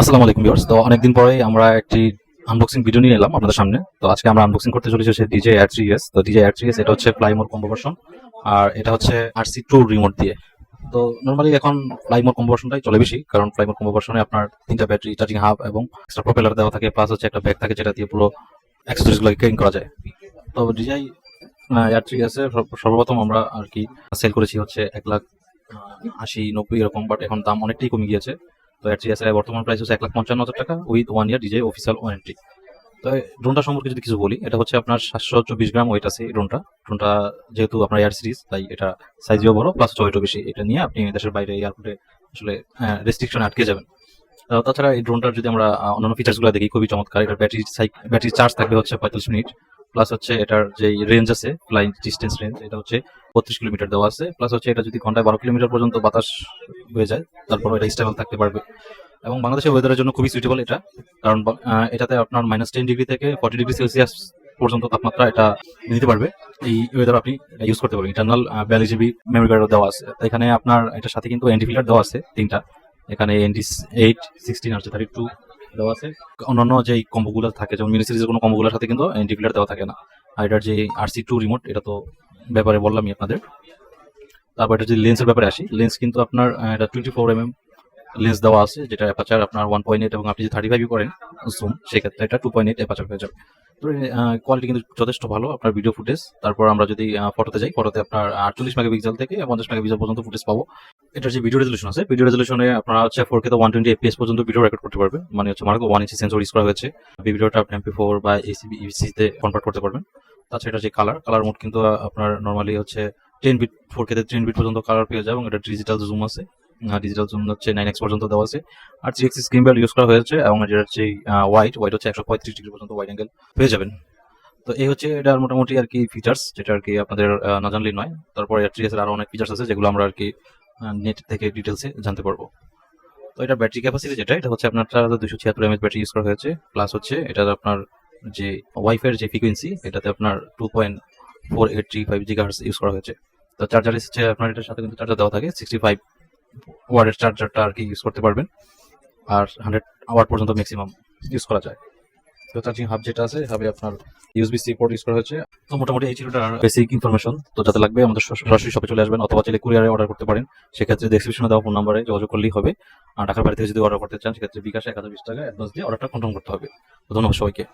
আসসালামু আলাইকুম ভিউয়ার্স। তো অনেকদিন পরে আমরা একটি আনবক্সিং ভিডিও নিয়ে এলাম আপনাদের সামনে। তো আজকে আমরা আনবক্সিং করতে চলেছি হচ্ছে ডিজে এয়ার থ্রি এস তো ডিজে এয়ার থ্রি এস এটা হচ্ছে ফ্লাইমোর কম্বো ভার্সন আর এটা হচ্ছে আর সি টু রিমোট দিয়ে। তো নর্মালি এখন ফ্লাইমোর কম্বো ভার্সনটাই চলে বেশি, কারণ ফ্লাইমোর কম্বো ভার্সনে আপনার তিনটা ব্যাটারি চার্জিং হাব এবং এক্সট্রা প্রপেলার দেওয়া থাকে প্লাস হচ্ছে একটা ব্যাগ থাকে যেটা দিয়ে পুরো অ্যাক্সেসরিজগুলো ক্যারিং করা যায়। তো ডিজাই এয়ার থ্রি এস সর্বপ্রথম আমরা আর কি সেল করেছি হচ্ছে এক লাখ আশি নব্বই এরকম বাট এখন দাম অনেকটাই কমে গিয়েছে। তো এর এর বর্তমান প্রাইস হচ্ছে এক লাখ পঞ্চান্ন হাজার টাকা with one year DJI official warranty তো ড্রোনটা সম্পর্কে যদি কিছু বলি, এটা হচ্ছে আপনার সাতশো চব্বিশ গ্রাম ওয়েট আছে এই ড্রোনটা ড্রোনটা যেহেতু আপনার এয়ার সিরিজ তাই এটা সাইজও বড় প্লাস ওয়েটও বেশি। এটা নিয়ে আপনি দেশের বাইরে এয়ারপোর্টে আসলে রেস্ট্রিকশন আটকে যাবেন। তাছাড়া এই ড্রোনটার যদি আমরা অন্যান্য ফিচার্সগুলো দেখি, খুবই চমৎকার। এটার ব্যাটারি ব্যাটারি চার্জ থাকবে হচ্ছে পঁয়তাল্লিশ মিনিট। প্লাস হচ্ছে এটার যে রেঞ্জ আছে ফ্লাইং ডিস্টেন্স রেঞ্জ এটা হচ্ছে বত্রিশ কিলোমিটার দেওয়া আছে। প্লাস হচ্ছে এটা যদি ঘন্টায় বারো কিলোমিটার পর্যন্ত বাতাস হয়ে যায় তারপর এটা স্টেবল থাকতে পারবে। এবং বাংলাদেশের ওয়েদারের জন্য খুবই সুইটেবল এটা। কারণ এটাতে আপনার মাইনাস টেন ডিগ্রি থেকে ফর্টি ডিগ্রি সেলসিয়াস পর্যন্ত তাপমাত্রা এটা নিতে পারবে। এই ওয়েদার আপনি ইউজ করতে পারবেন। ইন্টারনাল বিয়াল্লিশ জিবি মেমোরি কার্ডও দেওয়া আছে। এখানে আপনার, এটার সাথে কিন্তু এন্টি ফিল্টার দেওয়া আছে তিনটা। এখানে এনটি এইট সিক্সটিন আছে থার্টি টু দেওয়া আছে। অন্যান্য যে কম্বোগুলো থাকে, যেমন মিনি সিরিজের কোনো কম্বোগুলোর সাথে কিন্তু এন্টি দেওয়া থাকে না। আর এটার যে আরসি টু রিমোট এটা তো ব্যাপারে বললামই আপনাদের। তারপর এটা যদি লেন্সের ব্যাপারে আসি লেন্স কিন্তু আপনার এটা twenty four M M lens দেওয়া আছে, যেটা অ্যাপাচার আপনার ওয়ান পয়েন্ট এবং আপনি যদি থার্টি ফাইভ করেন জুম সেক্ষেত্রে এটা টু পয়েন্ট এইট অ্যাপাচার হয়ে যাবে। কোয়ালিটি কিন্তু যথেষ্ট ভালো আপনার ভিডিও ফুটেজ তারপর আমরা যদি ফটোতে যাই ফটোতে আপনার আটচল্লিশ মেগাপিক্সেল থেকে পঞ্চাশ মেগাপিক্সেল পর্যন্ত ফুটেজ পাবো। এটার যে ভিডিও রেজলিউশন আছে। ভিডিও রেজলিউশনে আপনারা হচ্ছে four K one twenty FPS পর্যন্ত ভিডিও রেকর্ড করতে পারবে মানে হচ্ছে মার্কো ওয়ান ইঞ্চি সেন্সর ইউজ করা হয়েছে। ভিডিওটা আপনি এমপি ফোর বা এসিবি ইভিসিতে কনভার্ট করতে পারবেন। তাছাড়া এটা যে কালার কালার মোড কিন্তু আপনার নর্মালি হচ্ছে ten bit four K ten bit পর্যন্ত কালার পেয়ে যাবে এবং এটা ডিজিটাল জুম আছে। ডিজিটাল জুম হচ্ছে নাইন এক্স পর্যন্ত দেওয়া আছে। আর থ্রি এক্সিস গিম্বেল ইউজ করা হয়েছে এবং যেটা হচ্ছে হোয়াইট হোয়াইট হচ্ছে একশো পঁয়ত্রিশ ডিগ্রি পর্যন্ত ওয়াইড অ্যাঙ্গেল পেয়ে যাবেন। তো এই হচ্ছে এটার মোটামুটি আর কি ফিচার্স যেটা আর কি আপনাদের না জানলেই নয়। তারপরে থ্রি এর আরও অনেক ফিচার্স আছে যেগুলো আমরা আর কি নেট থেকে ডিটেলসে জানতে পারব। তো এটা ব্যাটারি ক্যাপাসিটি যেটা, এটা হচ্ছে আপনার দুশো ছিয়াত্তর এমএচ ব্যাটারি ইউজ করা হয়েছে। প্লাস হচ্ছে এটার আপনার যে ওয়াইফাই যে ফ্রিকোয়েন্সি এটাতে আপনার two point four eight three five gigahertz use করা হয়েছে। তো চার্জার হচ্ছে আপনার এটার সাথে কিন্তু চার্জার দেওয়া থাকে সিক্সটি ফাইভ ওয়ার্ডের চার্জারটা আর কি ইউজ করতে পারবেন। আর হান্ড্রেড আওয়ার পর্যন্ত ম্যাক্সিমাম ইউজ করা যায়। তো চার্জিং হাব যেটা আছে হাবে আপনার ইউএসবি সি পোর্ট ইউজ করা হয়েছে তো মোটামুটি এই ছিল বেসিক ইনফরমেশন তো যাতে লাগবে, আমাদের সরাসরি শপে চলে আসবেন অথবা চাইলে কুরিয়ারে অর্ডার করতে পারেন। সেক্ষেত্রে ডেসক্রিপশনে দেওয়া ফোন নাম্বারে যোগাযোগ করলেই হবে। আর ঢাকার বাড়ি থেকে যদি অর্ডার করতে চান, সেক্ষেত্রে বিকাশে এক হাজার বিশ টাকা অ্যাডভান্স দিয়ে অর্ডারটা কনফার্ম করতে হবে। ধন্যবাদ সবাইকে।